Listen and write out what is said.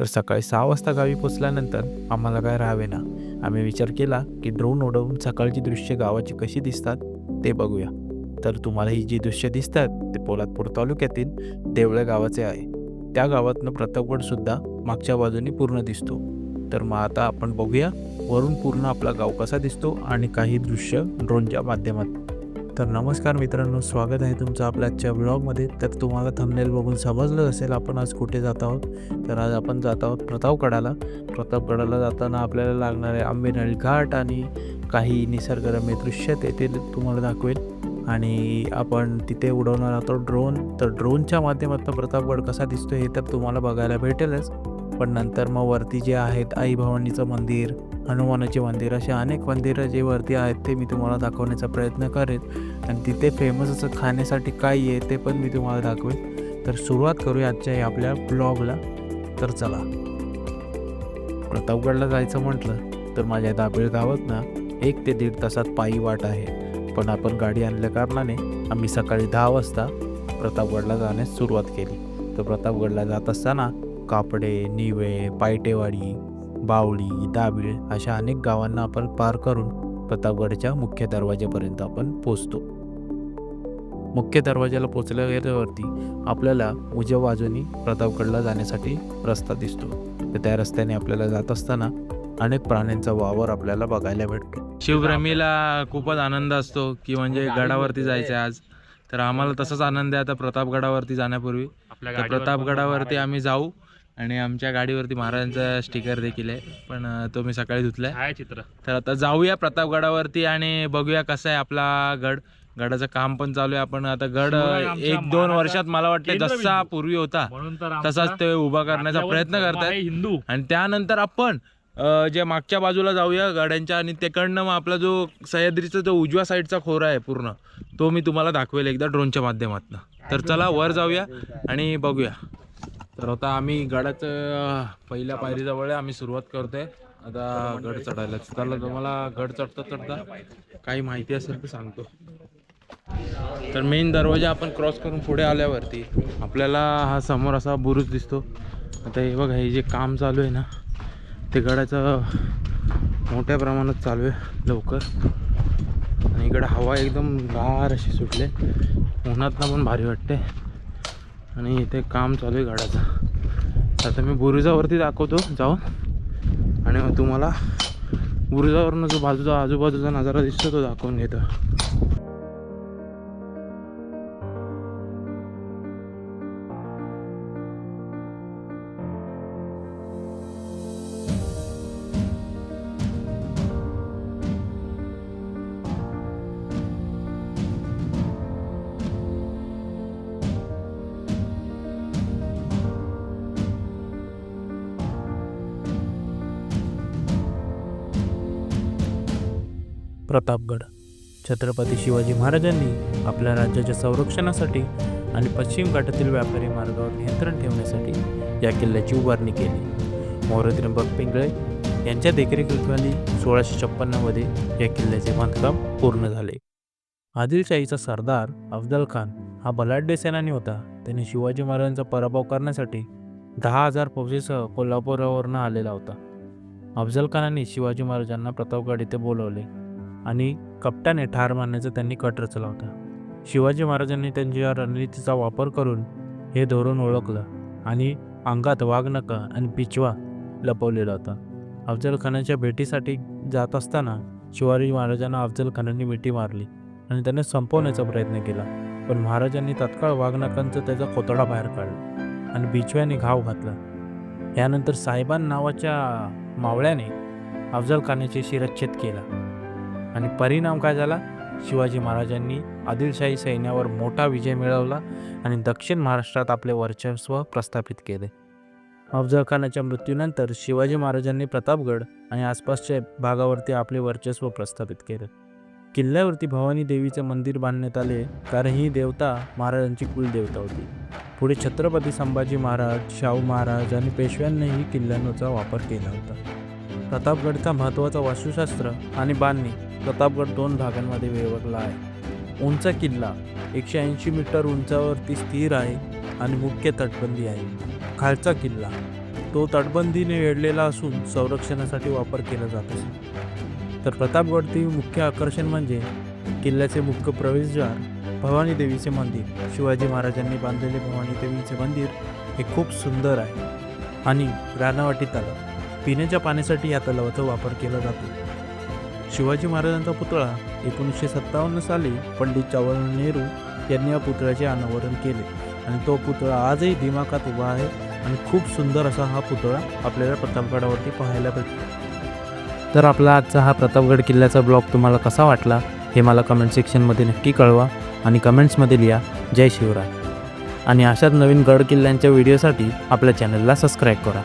तर सकाळी सहा वाजता गावी पोचल्यानंतर आम्हाला काय राहावे ना आम्ही विचार केला की ड्रोन उडवून सकाळची दृश्य गावाची कशी दिसतात ते बघूया. तर तुम्हाला ही जी दृश्य दिसतात ते पोलादपूर तालुक्यातील देवळ्या गावाचे आहे. त्या गावातनं प्रतापगडसुद्धा मागच्या बाजूनी पूर्ण दिसतो. तर मग आता आपण बघूया वरून पूर्ण आपला गाव कसा दिसतो आणि काही दृश्य ड्रोनच्या माध्यमात तर नमस्कार मित्रांनो स्वागत आहे तुमचं आपल्या आजच्या ब्लॉगमध्ये तर तुम्हाला थंबनेल बघून समजलं असेल आपण आज कुठे जात आहोत. तर आज आपण जात आहोत प्रतापगडाला. प्रतापगडाला जाताना आपल्याला लागणारे आंबेनळी घाट आणि काही निसर्गरम्य दृश्य तेथे ते तुम्हाला दाखवेल. आणि आपण तिथे उडवणार आहोत ड्रोन तर ड्रोनच्या माध्यमातून प्रतापगड कसा दिसतो हे तर तुम्हाला बघायला भेटेलच. पण नंतर मग वरती जे आहेत आई भवानीचं मंदिर हनुमानाचे मंदिर असे अनेक मंदिरं जे वरती आहेत ते मी तुम्हाला दाखवण्याचा प्रयत्न करेन. आणि तिथे फेमस असं खाण्यासाठी काय आहे ते पण मी तुम्हाला दाखवेन. तर सुरुवात करूया आजच्या आपल्या ब्लॉगला तर चला. प्रतापगडला जायचं म्हटलं तर माझ्या दाबेळ गावात ना एक ते दीड तासात पायी वाट आहे. पण आपण गाडी आणल्या कारणाने आम्ही सकाळी दहा वाजता प्रतापगडला जाण्यास सुरुवात केली. तर प्रतापगडला जात असताना कापडे निवे पायटेवाडी बावळी दाबिळ अशा अनेक गावांना आपण पार करून प्रतापगडच्या मुख्य दरवाजापर्यंत आपण पोचतो मुख्य दरवाजाला पोचल्या गेल्यावरती आपल्याला उजव्या बाजूनी प्रतापगडला जाण्यासाठी रस्ता दिसतो. तर त्या रस्त्याने आपल्याला जात असताना अनेक प्राण्यांचा वावर आपल्याला बघायला भेटतो. शिवप्रेमीला खूपच आनंद असतो की म्हणजे गडावरती जायचं आहे आज. तर आम्हाला तसाच आनंद आहे आता प्रतापगडावरती जाण्यापूर्वी. प्रतापगडावरती आम्ही जाऊ. आणि आमच्या गाडीवरती महाराजांचा स्टिकर देखील आहे. पण तो मी सकाळी धुतलाय. आहे चित्र. तर आता जाऊया प्रतापगडावरती आणि बघूया कसा आहे आपला गड. गडाचं काम पण चालू आहे. आपण आता गड एक दोन वर्षात मला वाटतं. जसा पूर्वी होता तसाच ते उभा करण्याचा प्रयत्न करतात. हिंदू. आणि त्यानंतर आपण जे मागच्या बाजूला जाऊया गाड्यांच्या आणि तिकडनं मग आपला जो सह्याद्रीचा जो उजव्या साईडचा खोरा आहे पूर्ण तो मी तुम्हाला दाखवेल एकदा ड्रोनच्या माध्यमातून. तर चला वर जाऊया आणि बघूया. तर आता आम्ही गडाचं पहिल्या पायरीजवळ आहे. आम्ही सुरुवात करतोय. आता गड चढायला. चला तुम्हाला गड चढता चढता काही माहिती असेल तर सांगतो. तर मेन दरवाजा आपण क्रॉस करून पुढे आल्यावरती आपल्याला हा समोर असा बुरुज दिसतो. आता हे बघा हे जे काम चालू आहे ना ते गडाचं मोठ्या प्रमाणात चालू आहे लवकर. आणि इकडे हवा एकदम गार अशी सुटले उन्हातनं पण भारी वाटते आणि इथे काम चालू आहे गाडाचं आता मी बुरुजावरती दाखवतो. जाऊन आणि मग तुम्हाला बुरुजावरनं जो बाजूचा आजूबाजूचा नजारा दिसतो तो दाखवून घेतो. प्रतापगड. छत्रपती शिवाजी महाराजांनी आपल्या राज्याच्या संरक्षणासाठी आणि पश्चिम घाटातील व्यापारी मार्गावर नियंत्रण ठेवण्यासाठी या किल्ल्याची उभारणी केली. मोरत्र्यंबक पिंगळे यांच्या देखरेखीखाली सोळाशे छप्पन्नमध्ये या किल्ल्याचे बांधकाम पूर्ण झाले. आदिलशाहीचा सरदार अफजल खान हा बलाढ्य सेनानी होता. त्याने शिवाजी महाराजांचा पराभव करण्यासाठी दहा हजार फौजेसह कोल्हापुरावरनं आलेला होता. अफजल खानाने शिवाजी महाराजांना प्रतापगड येथे बोलवले. आणि कपटाने ठार मारण्याचा त्यांनी कट रचला होता. शिवाजी महाराजांनी त्यांच्या रणनीतीचा वापर करून हे धोरण ओळखलं आणि अंगात वाघनका आणि पिचवा लपवलेला होता. अफजल खानाच्या भेटीसाठी जात असताना शिवाजी महाराजांना अफजल खानांनी मिठी मारली आणि त्याने संपवण्याचा प्रयत्न केला. पण महाराजांनी तत्काळ वाघनकांचा त्याचा कोतडा बाहेर काढला आणि बिचव्याने घाव घातला. यानंतर साहेबान नावाच्या मावळ्याने अफजल खानाचे शिरच्छेद केला. आणि परिणाम काय झाला? शिवाजी महाराजांनी आदिलशाही सैन्यावर मोठा विजय मिळवला आणि दक्षिण महाराष्ट्रात आपले वर्चस्व प्रस्थापित केले. अफजल खानाच्या मृत्यूनंतर शिवाजी महाराजांनी प्रतापगड आणि आसपासच्या भागावरती आपले वर्चस्व प्रस्थापित केले. किल्ल्यावरती भवानी देवीचे मंदिर बांधण्यात आले कारण ही देवता महाराजांची कुलदेवता होती. पुढे छत्रपती संभाजी महाराज शाहू महाराज आणि पेशव्यांनीही किल्ल्यांचा वापर केला होता. प्रतापगडचा महत्त्वाचा वास्तुशास्त्र आणि बांधणी प्रतापगड दोन भागांमध्ये विभागला आहे. उंच किल्ला एकशे ऐंशी मीटर उंचावरती स्थिर आहे आणि मुख्य तटबंदी आहे. खालचा किल्ला तो तटबंदीने वेढलेला असून संरक्षणासाठी वापर केला जात असे. तर प्रतापगडतील मुख्य आकर्षण म्हणजे किल्ल्याचे मुख्य प्रवेशद्वार भवानी देवीचे मंदिर. शिवाजी महाराजांनी बांधलेले भवानी देवीचे मंदिर हे खूप सुंदर आहे. आणि रानावाटी तलाव पिण्याच्या पाण्यासाठी या तलावाचा वापर केला जातो. शिवाजी महाराजांचा पुतळा एकोणीसशे सत्तावन्न साली पंडित जवाहरलाल नेहरू यांनी या पुतळ्याचे अनावरण केले. आणि तो पुतळा आजही दिमाखात उभा आहे आणि खूप सुंदर असा हा पुतळा आपल्याला प्रतापगडावरती पाहायला भेटतो. तर आपला आजचा हा प्रतापगड किल्ल्याचा ब्लॉग तुम्हाला कसा वाटला हे मला कमेंट सेक्शनमध्ये नक्की कळवा आणि कमेंट्समध्ये लिहा. जय शिवराय. आणि अशाच नवीन गड किल्ल्यांच्या व्हिडिओसाठी आपल्या चॅनलला सबस्क्राईब करा.